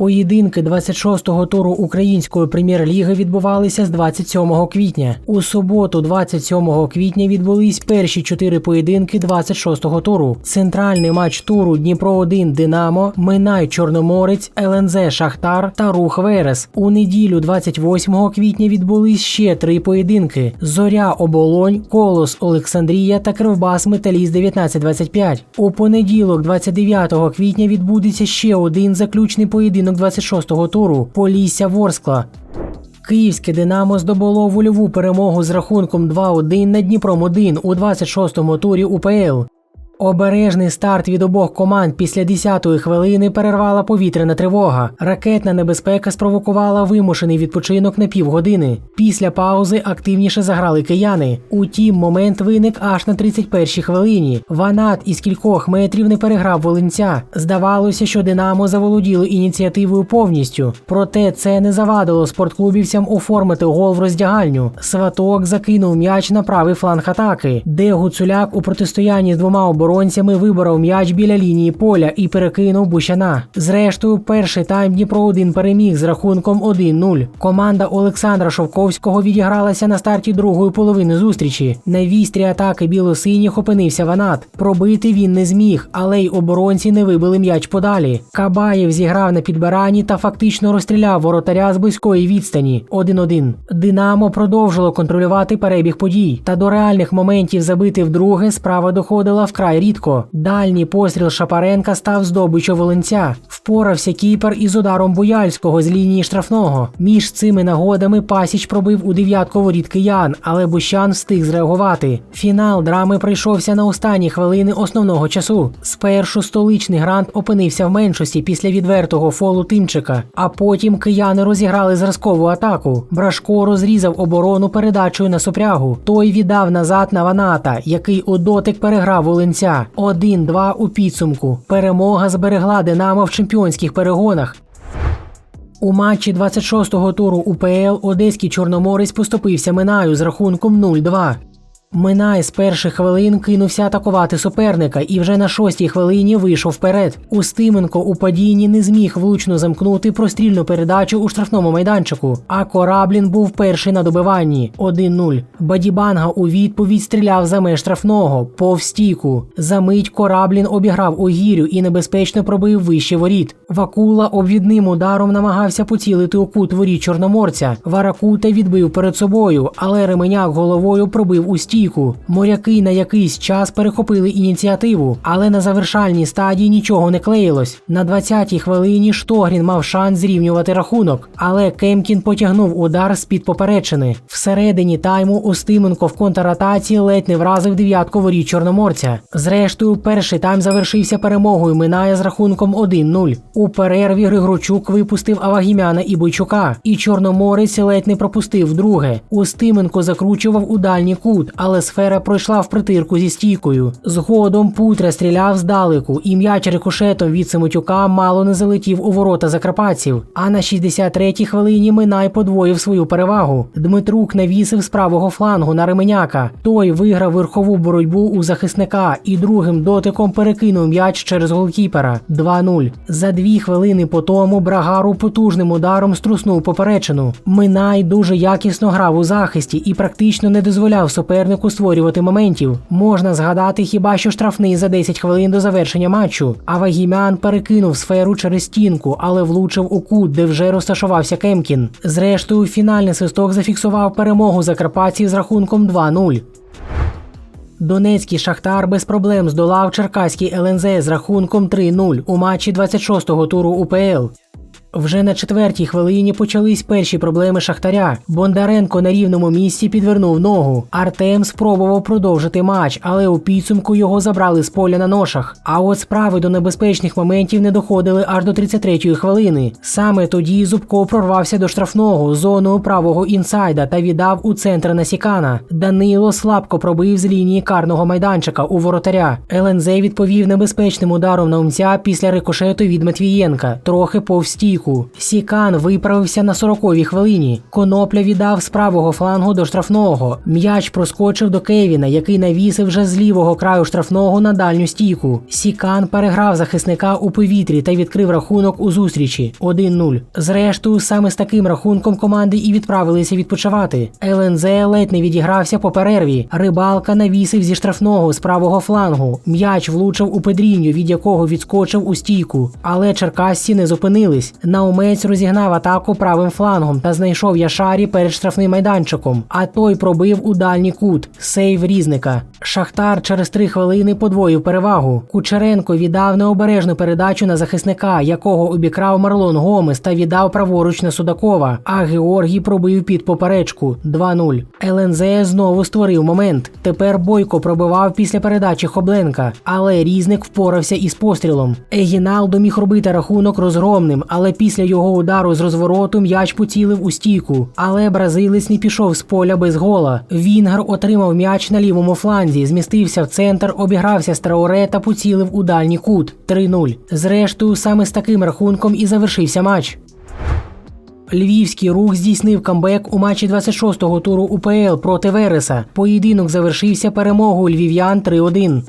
Поєдинки 26-го туру української прем'єр-ліги відбувалися з 27 квітня. У суботу, 27 квітня, відбулись перші чотири поєдинки 26-го туру. Центральний матч туру Дніпро 1 Динамо, Минай Чорноморець, ЛНЗ Шахтар та Рух Верес. У неділю, 28 квітня, відбулись ще три поєдинки: Зоря Оболонь, Колос Олександрія та Кривбас Металіст 1925. У понеділок, 29 квітня, відбудеться ще один заключний поєдинок 26-го туру Полісся Ворскла. Київське Динамо здобуло вольову перемогу з рахунком 2-1 над Дніпром 1 у 26-му турі УПЛ. Обережний старт від обох команд після 10-ї хвилини перервала повітряна тривога. Ракетна небезпека спровокувала вимушений відпочинок на півгодини. Після паузи активніше заграли кияни. Утім, момент виник аж на 31-й хвилині. Ванат із кількох метрів не переграв волинця. Здавалося, що Динамо заволоділо ініціативою повністю. Проте це не завадило спортклубівцям оформити гол в роздягальню. Сваток закинув м'яч на правий фланг атаки, де Гуцуляк у протистоянні з двома оборонцями виборов м'яч біля лінії поля і перекинув Бущана. Зрештою, перший тайм Дніпро 1 переміг з рахунком 1-0. Команда Олександра Шовковського відігралася на старті другої половини зустрічі. На вістрі атаки білосиніх опинився Ванат. Пробити він не зміг, але й оборонці не вибили м'яч подалі. Кабаєв зіграв на підбиранні та фактично розстріляв воротаря з близької відстані 1-1. Динамо продовжило контролювати перебіг подій. Та до реальних моментів забити вдруге справа доходила вкрай рідко. Дальній постріл Шапаренка став здобичу волинця. Впорався кіпер із ударом Буяльського з лінії штрафного. Між цими нагодами Пасіч пробив у дев'ятку воріт киян, але Бущан встиг зреагувати. Фінал драми прийшовся на останні хвилини основного часу. Спершу столичний грант опинився в меншості після відвертого фолу Тимчика, а потім кияни розіграли зразкову атаку. Брашко розрізав оборону передачею на супрягу. Той віддав назад на Ваната, який у дотик переграв волинця. 1-2 у підсумку. Перемога зберегла Динамо в чемпіонських перегонах. У матчі 26-го туру УПЛ Одеський Чорноморець поступився Минаю з рахунком 0-2. Минай з перших хвилин кинувся атакувати суперника і вже на шостій хвилині вийшов вперед. Устименко у падінні не зміг влучно замкнути прострільну передачу у штрафному майданчику. А Кораблін був перший на добиванні 1-0. Бадібанга у відповідь стріляв за меж штрафного повз стійку. За мить Кораблін обіграв Огірю і небезпечно пробив вище воріт. Вакула обвідним ударом намагався поцілити у кут воріт чорноморця. Варакута відбив перед собою, але Ременяк головою пробив у стійку стійку. Моряки на якийсь час перехопили ініціативу, але на завершальній стадії нічого не клеїлось. На 20-й хвилині Штогрін мав шанс зрівнювати рахунок, але Кемкін потягнув удар з під поперечини. Всередині тайму Устименко в контратаці ледь не вразив дев'ятку воріт Чорноморця. Зрештою, перший тайм завершився перемогою Минає з рахунком 1-0. У перерві Григорчук випустив Авагімяна і Бойчука, і Чорноморець ледь не пропустив друге. Устименко закручував у дальній кут, але але сфера пройшла в притирку зі стійкою. Згодом Путра стріляв здалеку, і м'яч рикошетом від Семетюка мало не залетів у ворота закарпатців. А на 63-й хвилині Минай подвоїв свою перевагу. Дмитрук навісив з правого флангу на Ременяка. Той виграв верхову боротьбу у захисника і другим дотиком перекинув м'яч через голкіпера. 2-0. За дві хвилини по тому Брагару потужним ударом струснув поперечину. Минай дуже якісно грав у захисті і практично не дозволяв супернику створювати моментів. Можна згадати хіба що штрафний за 10 хвилин до завершення матчу. А Вагімян перекинув сферу через стінку, але влучив у кут, де вже розташувався Кемкін. Зрештою, фінальний свисток зафіксував перемогу закарпатців з рахунком 2-0. Донецький шахтар без проблем здолав Черкаський ЛНЗ з рахунком 3-0 у матчі 26-го туру УПЛ. Вже на четвертій хвилині почались перші проблеми Шахтаря. Бондаренко на рівному місці підвернув ногу. Артем спробував продовжити матч, але у підсумку його забрали з поля на ношах. А от справи до небезпечних моментів не доходили аж до 33-ї хвилини. Саме тоді Зубко прорвався до штрафного зону правого інсайда та віддав у центр Насікана. Данило слабко пробив з лінії карного майданчика у воротаря. ЛНЗ відповів небезпечним ударом на умця після рикошету від Матвієнка, трохи повстійку стійку. Сікан виправився на 40-й хвилині. Конопля віддав з правого флангу до штрафного. М'яч проскочив до Кевіна, який навісив вже з лівого краю штрафного на дальню стійку. Сікан переграв захисника у повітрі та відкрив рахунок у зустрічі 1-0. Зрештою, саме з таким рахунком команди і відправилися відпочивати. ЛНЗ ледь не відігрався по перерві. Рибалка навісив зі штрафного з правого флангу. М'яч влучив у Педріню, від якого відскочив у стійку. Але черкасці не зупинились. Наумець розігнав атаку правим флангом та знайшов Яшарі перед штрафним майданчиком. А той пробив у дальній кут. Сейв різника. Шахтар через три хвилини подвоїв перевагу. Кучеренко віддав необережну передачу на захисника, якого обікрав Марлон Гомес та віддав праворуч на Судакова. А Георгій пробив під поперечку 2-0. ЛНЗ знову створив момент. Тепер Бойко пробивав після передачі Хобленка, але різник впорався із пострілом. Егіналдо міг робити рахунок розгромним, але після його удару з розвороту м'яч поцілив у стійку. Але бразилець не пішов з поля без гола. Вінгер отримав м'яч на лівому фланзі, змістився в центр, обігрався з Трауре та поцілив у дальній кут 3-0. Зрештою, саме з таким рахунком і завершився матч. Львівський рух здійснив камбек у матчі 26-го туру УПЛ проти Вереса. Поєдинок завершився перемогою львів'ян 3-1.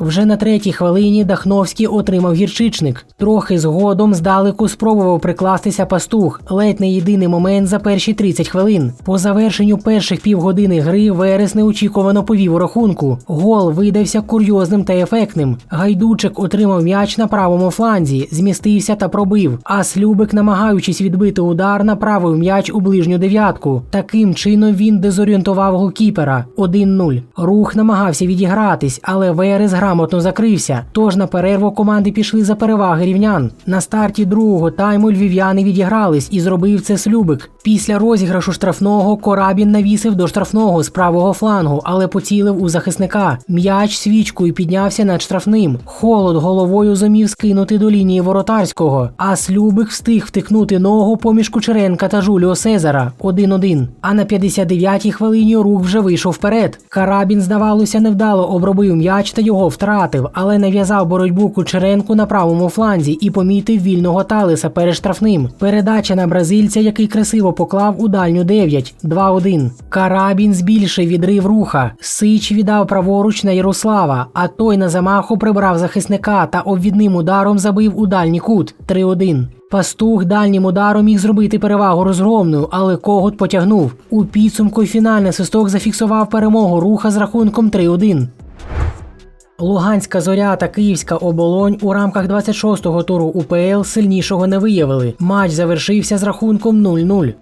Вже на третій хвилині Дахновський отримав гірчичник. Трохи згодом здалеку спробував прикластися пастух. Ледь не єдиний момент за перші 30 хвилин. По завершенню перших півгодини гри Верес неочікувано повів у рахунку. Гол видався курйозним та ефектним. Гайдучик отримав м'яч на правому фланзі, змістився та пробив. А Слюбик, намагаючись відбити удар, направив м'яч у ближню дев'ятку. Таким чином він дезорієнтував голкіпера 1-0. Рух намагався відігратись, але Верес грамотно закрився. Тож на перерву команди пішли за переваги рівнян. На старті другого тайму львів'яни відігрались і зробив це Слюбик. Після розіграшу штрафного Корабін навісив до штрафного з правого флангу, але поцілив у захисника. М'яч свічкою піднявся над штрафним. Холод головою зумів скинути до лінії воротарського. А Слюбик встиг втикнути ногу поміж Кучеренка та Жуліо Сезара 1-1. А на 59-й хвилині рух вже вийшов вперед. Карабін, здавалося, невдало обробив м'яч та його втратив, але нав'язав боротьбу Кучеренку на правому фланзі і помітив вільного Талиса перед штрафним. Передача на бразильця, який красиво поклав у дальню 9. 2-1. Карабін збільшив відрив руха. Сич віддав праворуч на Ярослава, а той на замаху прибрав захисника та обвідним ударом забив у дальній кут 3-1. Пастух дальнім ударом міг зробити перевагу розгромною, але когут потягнув. У підсумку фінальний свисток зафіксував перемогу руха з рахунком 3-1. Луганська зоря та Київська оболонь у рамках 26-го туру УПЛ сильнішого не виявили. Матч завершився з рахунком 0-0.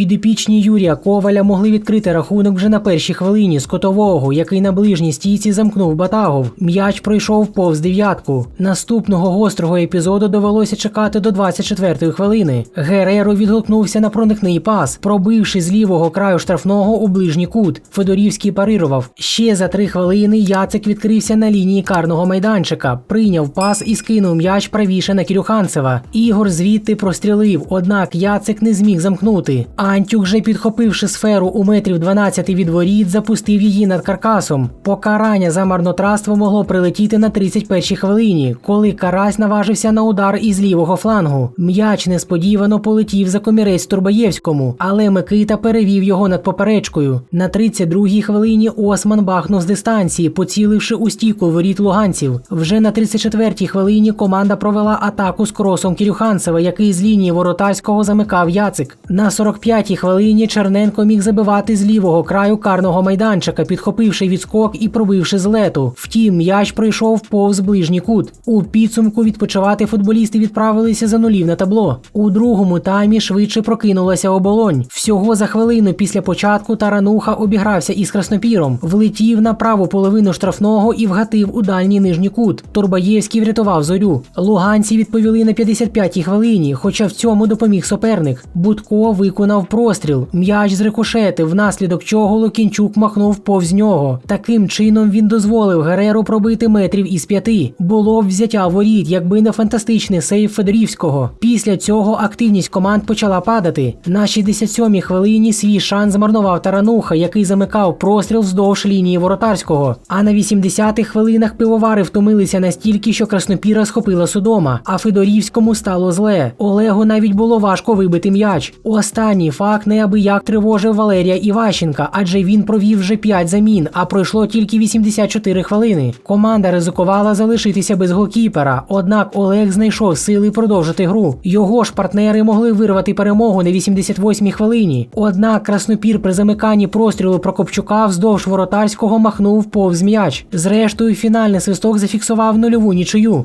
Підопічні Юрія Коваля могли відкрити рахунок вже на першій хвилині з котового, який на ближній стійці замкнув Батагов. М'яч пройшов повз дев'ятку. Наступного гострого епізоду довелося чекати до 24-ї хвилини. Гереро відгукнувся на проникний пас, пробивши з лівого краю штрафного у ближній кут. Федорівський парирував. Ще за три хвилини Яцик відкрився на лінії карного майданчика, прийняв пас і скинув м'яч правіше на Кірюханцева. Ігор звідти прострілив, однак Яцик не зміг замкнути. Антюк, же підхопивши сферу у метрів 12 від воріт, запустив її над каркасом. Покарання за марнотратство могло прилетіти на 31-й хвилині, коли карась наважився на удар із лівого флангу. М'яч несподівано полетів за комірець Турбаєвському, але Микита перевів його над поперечкою. На 32-й хвилині Осман бахнув з дистанції, поціливши у стійку воріт луганців. Вже на 34-й хвилині команда провела атаку з кросом Кірюханцева, який з лінії воротарського замикав Яцик. На 45 п'ятій хвилині Черненко міг забивати з лівого краю карного майданчика, підхопивши відскок і пробивши з лету. Втім, м'яч пройшов повз ближній кут. У підсумку відпочивати футболісти відправилися за нулів на табло. У другому таймі швидше прокинулася оболонь. Всього за хвилину після початку Тарануха обігрався із краснопіром, влетів на праву половину штрафного і вгатив у дальній нижній кут. Турбаєвський врятував зорю. Луганці відповіли на 55-й хвилині, хоча в цьому допоміг суперник. Будко виконав пролунав простріл. М'яч зрикошетив, внаслідок чого Лукінчук махнув повз нього. Таким чином він дозволив Гереру пробити метрів із п'яти. Було б взяття воріт, якби не фантастичний сейф Федорівського. Після цього активність команд почала падати. На 67-й хвилині свій шанс змарнував Тарануха, який замикав простріл вздовж лінії воротарського. А на 80-х хвилинах пивовари втомилися настільки, що Краснопіра схопила судома, а Федорівському стало зле. Олегу навіть було важко вибити м'яч. Останній факт неабияк тривожив Валерія Іващенка, адже він провів вже 5 замін, а пройшло тільки 84 хвилини. Команда ризикувала залишитися без голкіпера, однак Олег знайшов сили продовжити гру. Його ж партнери могли вирвати перемогу на 88-й хвилині. Однак Краснопір при замиканні прострілу Прокопчука вздовж воротарського махнув повз м'яч. Зрештою, фінальний свисток зафіксував нульову нічию.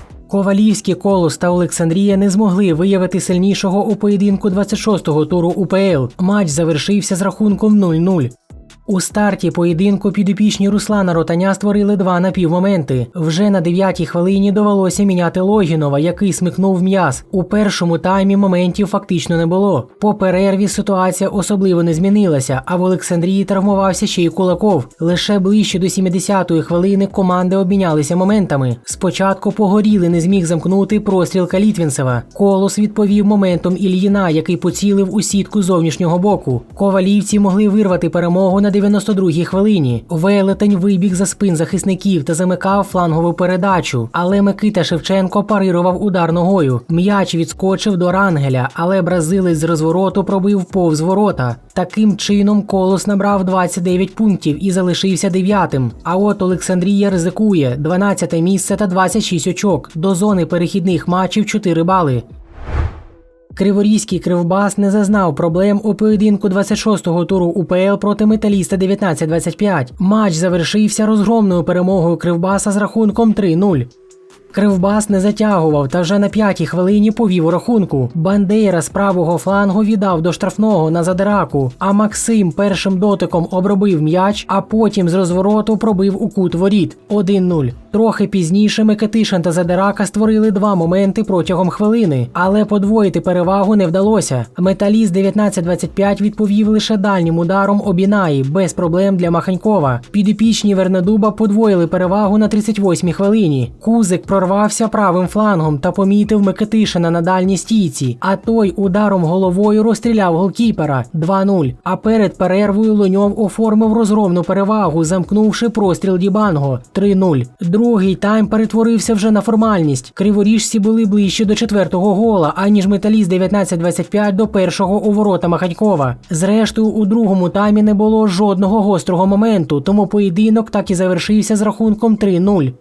Ковалівський колос та Олександрія не змогли виявити сильнішого у поєдинку 26-го туру УПЛ. Матч завершився з рахунком 0-0. У старті поєдинку підопічні Руслана Ротаня створили два напівмоменти. Вже на 9-й хвилині довелося міняти Логінова, який смикнув м'яз. У першому таймі моментів фактично не було. По перерві ситуація особливо не змінилася, а в Олександрії травмувався ще й Кулаков. Лише ближче до 70-ї хвилини команди обмінялися моментами. Спочатку погоріли не зміг замкнути простріл Калітвінцева. Колос відповів моментом Ільїна, який поцілив у сітку зовнішнього боку. Ковалівці могли вирвати перемогу на 92-й хвилині. Велетень вибіг за спин захисників та замикав флангову передачу. Але Микита Шевченко парирував удар ногою. М'яч відскочив до Рангеля, але бразилець з розвороту пробив повз ворота. Таким чином колос набрав 29 пунктів і залишився дев'ятим. А от Олександрія ризикує 12 місце та 26 очок. До зони перехідних матчів 4 бали. Криворізький кривбас не зазнав проблем у поєдинку 26-го туру УПЛ проти металіста 19-25. Матч завершився розгромною перемогою Кривбаса з рахунком 3-0. Кривбас не затягував та вже на п'ятій хвилині повів у рахунку. Бандейра з правого флангу віддав до штрафного на задираку, а Максим першим дотиком обробив м'яч, а потім з розвороту пробив у кут воріт 1-0. Трохи пізніше Микитишин та Задирака створили два моменти протягом хвилини, але подвоїти перевагу не вдалося. Металіст 19-25 відповів лише дальнім ударом Обінаї без проблем для Маханькова. Підопічні Вернедуба подвоїли перевагу на 38-й хвилині. Кузик прорвався правим флангом та помітив Микитишина на дальній стійці, а той ударом головою розстріляв голкіпера 2-0. А перед перервою Луньов оформив розгромну перевагу, замкнувши простріл Дібанго 3-0. Другий тайм перетворився вже на формальність. Криворіжці були ближче до четвертого гола, аніж металіст 19-25 до першого у ворота Маханькова. Зрештою, у другому таймі не було жодного гострого моменту, тому поєдинок так і завершився з рахунком 3-0.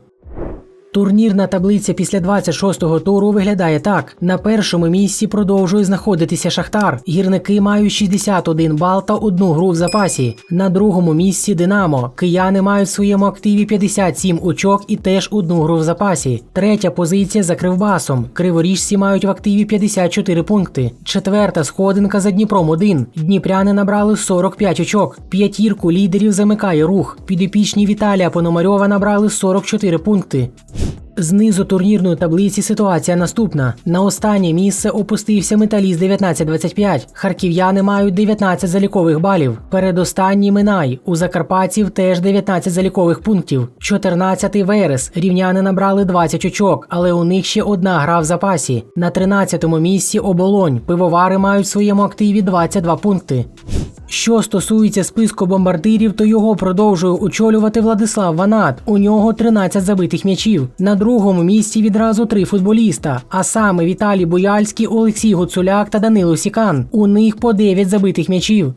Турнірна таблиця після 26-го туру виглядає так: на першому місці продовжує знаходитися Шахтар. Гірники мають 61 бал та одну гру в запасі. На другому місці Динамо. Кияни мають в своєму активі 57 очок і теж одну гру в запасі. Третя позиція за Кривбасом. Криворіжці мають в активі 54 пункти. Четверта сходинка за Дніпром 1. Дніпряни набрали 45 очок. П'ятірку лідерів замикає рух. Підопічні Віталія Пономарьова набрали 44 пункти. Знизу турнірної таблиці ситуація наступна: на останнє місце опустився металіст 19-25. Харків'яни мають 19 залікових балів. Передостанній Минай. У Закарпатців теж 19 залікових пунктів. 14-й Верес. Рівняни набрали 20 очок, але у них ще одна гра в запасі. На 13-му місці оболонь. Пивовари мають в своєму активі 22 пункти. Що стосується списку бомбардирів, то його продовжує очолювати Владислав Ванат. У нього 13 забитих м'ячів. На другому місці відразу три футболіста, а саме Віталій Бояльський, Олексій Гуцуляк та Данило Сікан. У них по 9 забитих м'ячів.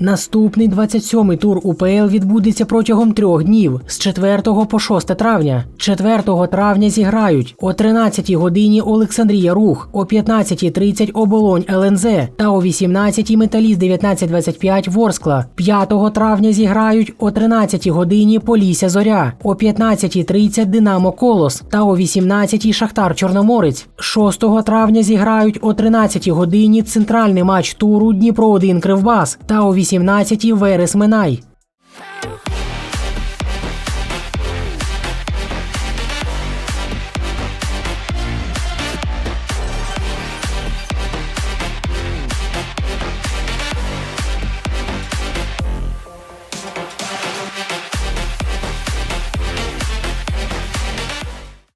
Наступний 27-й тур УПЛ відбудеться протягом трьох днів з 4 по 6 травня. 4 травня зіграють о 13 годині Олександрія Рух, о 15.30 Оболонь ЛНЗ та о 18 Металіст 1925 Ворскла. 5 травня зіграють о 13 годині Полісся Зоря, о 15.30 Динамо Колос та о 18 Шахтар Чорноморець. 6 травня зіграють о 13 годині центральний матч туру Дніпро 1 Кривбас та о 18 Верес Минай.